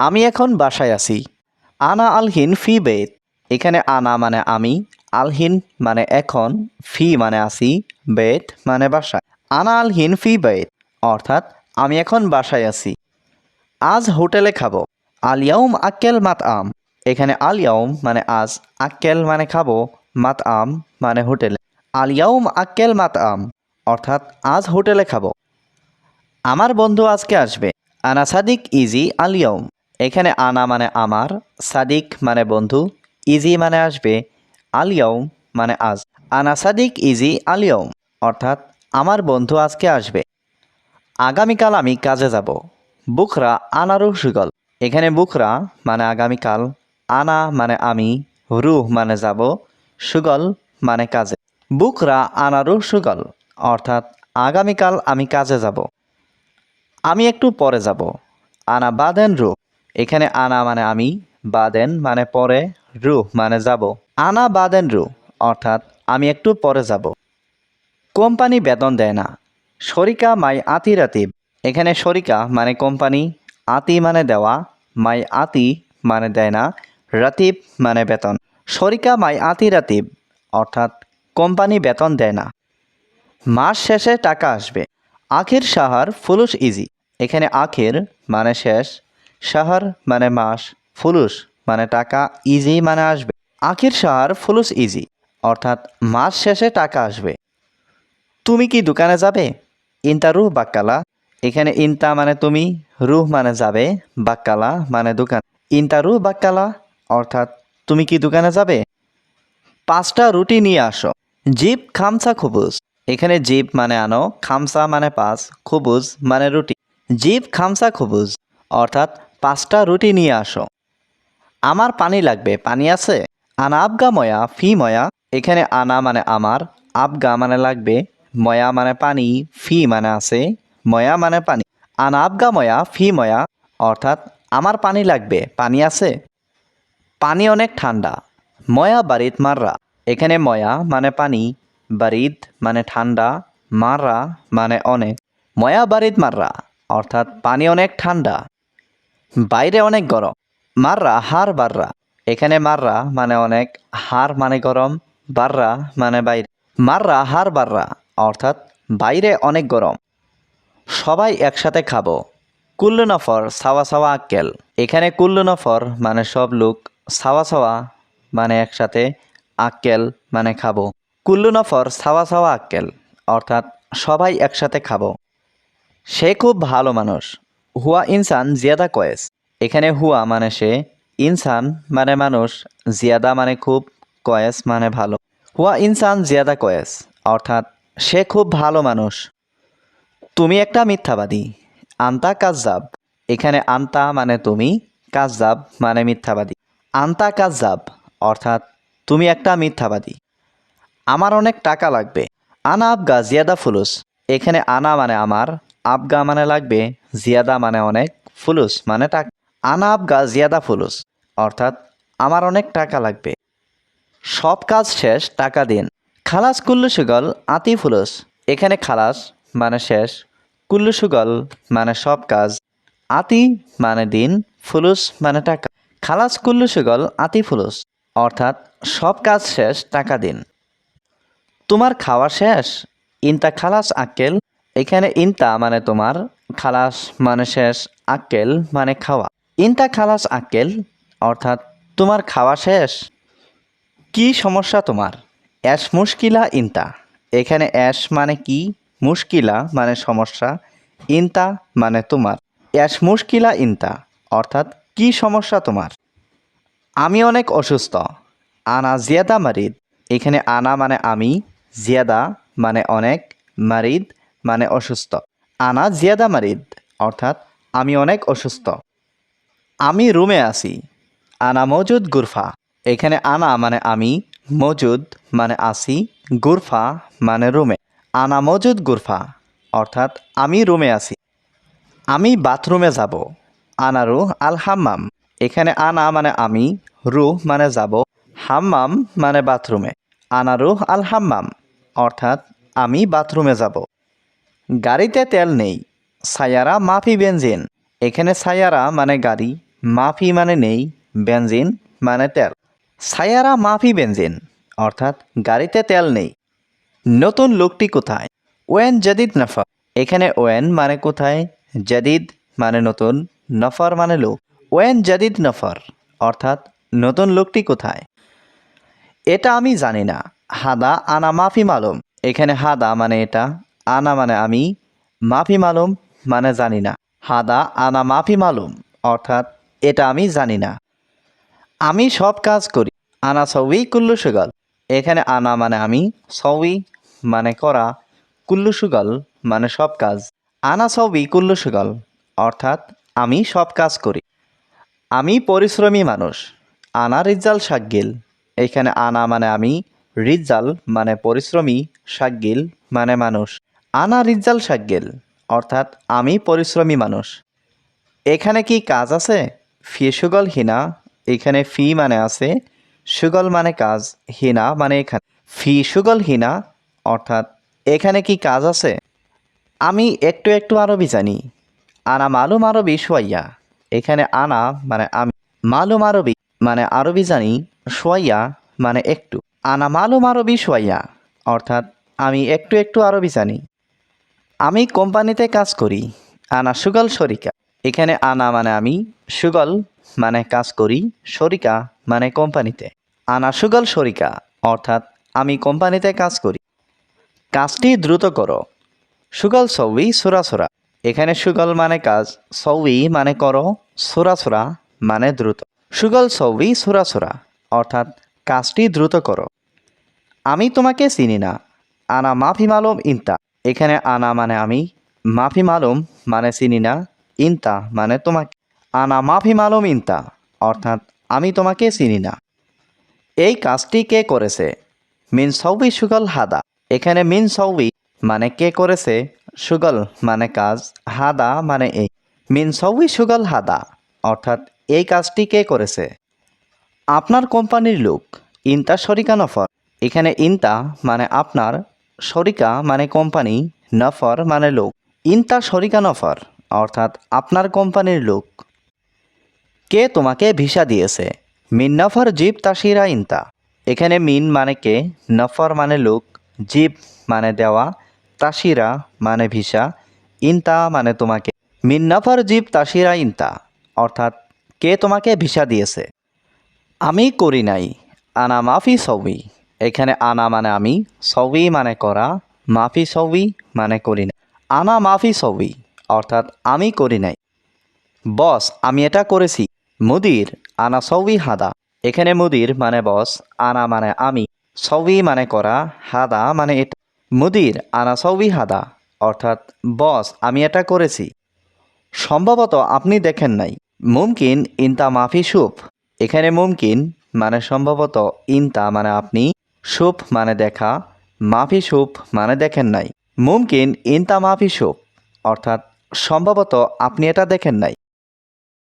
আমি এখন বাসায় আছি। আনা আলহিন ফি বেত। এখানে আনা মানে আমি, আলহিন মানে এখন, ফি মানে আছি বেত মানে বাসায়। আনা আলহিন ফি বেত, অর্থাৎ আমি এখন বাসায় আছি। আজ হোটেলে খাব। আলিয়াউম আক্কেল মাত আম এখানে আলিয়াউম মানে আজ, আক্কেল মানে খাব মাত আম মানে হোটেলে। আলিয়াউম আক্কেল মাত আম অর্থাৎ আজ হোটেলে খাব। আমার বন্ধু আজকে আসবে। আনা সাদিক ইজি আলিয়াউম এখানে আনা মানে আমার, সাদিক মানে বন্ধু, ইজি মানে আসবে আলিয়াউম মানে আজ। আনা সাদিক, ইজি আলিয়াউম অর্থাৎ আমার বন্ধু আজকে আসবে। আগামীকাল আমি কাজে যাব। বুখরা আনারু সুগল এখানে বুখরা মানে আগামীকাল, আনা মানে আমি, রুহ মানে যাব সুগল মানে কাজে। বুকরা আনারু সুগল অর্থাৎ আগামীকাল আমি কাজে যাব। আমি একটু পরে যাব। আনা বাদেন রুহ। এখানে আনা মানে আমি, বাদেন মানে পরে রুহ মানে যাব। আনা, বাদেন রুহ অর্থাৎ আমি একটু পরে যাব। কোম্পানি বেতন দেয় না। শরিকা মাই আতি রাতিব এখানে শরিকা মানে কোম্পানি, আতি মানে দেওয়া, মাই আতি মানে দেয় না, রাতিব মানে বেতন। শরিকা মাই আতি রাতিব অর্থাৎ কোম্পানি বেতন দেয় না। মাস শেষে টাকা আসবে। আখের সাহার ফুলুস ইজি। এখানে আখের মানে শেষ সাহার মানে মাস, ফুলুস মানে টাকা ইজি মানে আসবে। আখের সাহার ফুলুস ইজি অর্থাৎ মাস শেষে টাকা আসবে। তুমি কি দোকানে যাবে? ইনতা রুহ বাক্কালা। এখানে ইনতা মানে তুমি, রুহ মানে যাবে, বাক্কালা মানে দোকান। ইনতা রুহ বাক্কালা, অর্থাৎ তুমি কি দোকানে যাবে? পাঁচটা রুটি নিয়ে আসো। জিপ খামসা খুবুজ। এখানে জিপ মানে আনো খামসা মানে পাঁচ, খুবুজ মানে রুটি। জিপ খামসা খুবুজ, অর্থাৎ পাঁচটা রুটি নিয়ে আসো। আমার পানি লাগবে, পানি আছে? আনা আবগা ময়া, ফি ময়া। এখানে আনা মানে আমার, আবগা মানে লাগবে। ময়া মানে পানি, ফি মানে আছে। ময়া মানে পানি। আনা আবগা ময়া, ফি ময়া। অর্থাৎ আমার পানি লাগবে, পানি আছে? পানি অনেক ঠান্ডা। ময়া বারিত মাররা। এখানে ময়া মানে পানি বারিদ মানে ঠান্ডা। মাররা মানে অনেক। ময়া বারিদ মাররা। অর্থাৎ পানি অনেক ঠান্ডা। বাইরে অনেক গরম। মাররা, হার বাররা। এখানে মাররা মানে অনেক, হার মানে গরম, বাররা মানে বাইরে। মাররা, হার বাররা, অর্থাৎ বাইরে অনেক গরম। সবাই একসাথে খাব। কুল্লু নফর, সাওয়া সাওয়া আক্কেল। এখানে কুল্লু নফর মানে সব লোক, সাওয়া সাওয়া মানে একসাথে, আক্কেল মানে খাব। কুল্লু নফর, সাওয়া সাওয়া আক্কেল, অর্থাৎ সবাই একসাথে খাব। সে খুব ভালো মানুষ। হুয়া ইনসান জিয়াদা কয়েস। এখানে হুয়া মানে সে, ইনসান মানে মানুষ, জিয়াদা মানে খুব, কয়েস মানে ভালো। হুয়া ইনসান জিয়াদা কয়েস, অর্থাৎ সে খুব ভালো মানুষ। তুমি একটা মিথ্যাবাদী, আন্তা কাজাব এখানে আন্তা মানে তুমি কাজাব মানে মিথ্যাবাদী। আন্তা কাজাব অর্থাৎ তুমি একটা মিথ্যাবাদী। আমার অনেক টাকা লাগবে। আনা আবগা জিয়াদা ফুলুস। এখানে আনা মানে আমার, আবগা মানে লাগবে জিয়াদা মানে অনেক ফুলুস মানে টাকা আনা আবগা জিয়াদা ফুলুস, অর্থাৎ আমার অনেক টাকা লাগবে। সব কাজ শেষ, টাকা দিন। খালাস কুল্লু সুগল, আতি ফুলুস। এখানে খালাস মানে শেষ, কুল্লু সুগল মানে সব কাজ। আতি মানে দিন, ফুলুস মানে টাকা। খালাস কুল্লু সুগল, আতি ফুলুস, অর্থাৎ সব কাজ শেষ, টাকা দিন। তোমার খাওয়া শেষ? ইনতা খালাস আক্কেল এখানে ইনতা মানে তোমার খালাস মানে শেষ আক্কেল মানে খাওয়া। ইনতা খালাস আক্কেল অর্থাৎ তোমার খাওয়া শেষ। কি সমস্যা তোমার? অ্যাশ মুশকিলা ইনতা। এখানে অ্যাশ মানে কি? মুশকিলা মানে সমস্যা। ইনতা মানে তোমার। অ্যাশ মুশকিলা ইনতা। অর্থাৎ কি সমস্যা তোমার? আমি অনেক অসুস্থ। আনা জিয়াদা মারিদ। এখানে আনা মানে আমি, জিয়াদা মানে অনেক, মারিদ মানে অসুস্থ। আনা জিয়াদা মারিদ, অর্থাৎ আমি অনেক অসুস্থ। আমি রুমে আছি। আনা মজুদ গুরফা। এখানে আনা মানে আমি, মজুদ মানে আসি, গুরফা মানে রুমে। আনা মজুদ গুরফা, অর্থাৎ আমি রুমে আছি। আমি বাথরুমে যাব। আনা রুহ আল হাম্মাম। এখানে আনা মানে আমি, রুহ মানে যাব। হাম্মাম মানে বাথরুমে। আনা রুহ আল হাম্মাম, অর্থাৎ আমি বাথরুমে যাব। গাড়িতে তেল নেই। সায়ারা মাফি বেনজিন। এখানে সায়ারা মানে গাড়ি, মাফি মানে নেই, বেনজিন মানে তেল। সায়ারা মাফি বেনজিন, অর্থাৎ গাড়িতে তেল নেই। নতুন লোকটি কোথায়? ওয়েন জাদিদ নফর। এখানে ওয়েন মানে কোথায়? জাদিদ মানে নতুন, নফর মানে লোক। ওয়েন জাদিদ নফর, অর্থাৎ নতুন লোকটি কোথায়? এটা আমি জানি না। হাদা আনা মাফি মালুম। এখানে হাদা মানে এটা আনা মানে আমি, মাফি মালুম মানে জানি না। হাদা আনা মাফি মালুম, অর্থাৎ এটা আমি জানি না। আমি সব কাজ করি, আনা সবই কুল্লু সুগল। এখানে আনা মানে আমি সবই মানে করা, কুল্লু সুগল মানে সব কাজ। আনা সবই কুল্লু সুগল, অর্থাৎ আমি সব কাজ করি। আমি পরিশ্রমী মানুষ, আনা রিজ্জাল শাকগিল এখানে আনা মানে আমি, রিজ্জাল মানে পরিশ্রমী শাকগিল মানে মানুষ। আনা রিজ্জাল শাকগিল অর্থাৎ আমি পরিশ্রমী মানুষ। এখানে কি কাজ আছে? ফি সুগল হিনা, এখানে ফি মানে আছে, সুগল মানে কাজ, হিনা মানে এখানে। ফি সুগল হিনা, অর্থাৎ এখানে কি কাজ আছে? আমি একটু একটু আরবি জানি। আনা মালুম আরবি সোয়াইয়া, এখানে আনা মানে আমি। মালুম আরবি মানে আরবি জানি, সোয়াইয়া মানে একটু। আনা মালুম আরবি সোয়াইয়া, অর্থাৎ আমি একটু একটু আরবি জানি। আমি কোম্পানিতে কাজ করি, আনা সুগল সরিকা। এখানে আনা মানে আমি, সুগল মানে কাজ করি, সরিকা মানে কোম্পানিতে। আনা সুগল সরিকা, অর্থাৎ আমি কোম্পানিতে কাজ করি। কাজটি দ্রুত করো। সুগল সৌই সুরাসুরা এখানে সুগল মানে কাজ, সৌই মানে করো সুরাসুরা মানে দ্রুত। সুগল সৌই সুরাসুরা অর্থাৎ কাজটি দ্রুত করো। আমি তোমাকে চিনি না। আনা মাফি মালুম ইন্তা। এখানে আনা মানে আমি, মাফি মালুম মানে চিনি না, ইন্তা মানে তোমাকে। আনা মাফি মালুম ইন্তা, অর্থাৎ আমি তোমাকে চিনি না। এই কাজটি কে করেছে? মিন সৌবি সুগল হাদা। এখানে মিন সৌবি মানে কে করেছে? সুগল মানে কাজ, হাদা মানে এই। মিন সৌবি সুগল হাদা, অর্থাৎ এই কাজটি কে করেছে? আপনার কোম্পানির লোক, ইন্তা শরিকা নফর এখানে ইন্তা মানে আপনার শরিকা মানে কোম্পানি, নফর মানে লোক। ইন্তা শরিকা নফর, অর্থাৎ আপনার কোম্পানির লোক। কে তোমাকে ভিসা দিয়েছে? মিন নফর জিপ তাসিরা ইনতা এখানে মিন মানে কে, নফর মানে লোক জিপ মানে দেওয়া তাসিরা মানে ভিসা ইন্তা মানে তোমাকে। মিন নফর জিপ তাসিরা ইন্তা অর্থাৎ কে তোমাকে ভিসা দিয়েছে? আমি করি নাই, আনা মাফি সবই এখানে আনা মানে আমি সবই মানে করা, মাফি সবই মানে করি না আনা মাফি সবই অর্থাৎ আমি করি নাই। বস, আমি এটা করেছি। মুদির, আনা সবই হাদা। এখানে মুদির মানে বস, আনা মানে আমি সবই মানে করা, হাদা মানে এটা। মুদির, আনা সবই হাদা, অর্থাৎ বস, আমি এটা করেছি। সম্ভবত আপনি দেখেন নাই, মুমকিন ইনতা মাফি সুপ এখানে মুমকিন মানে সম্ভবত ইনতা মানে আপনি সুপ মানে দেখা, মাফি সুপ মানে দেখেন নাই। মুমকিন ইনতা মাফি সুপ অর্থাৎ সম্ভবত আপনি এটা দেখেন নাই।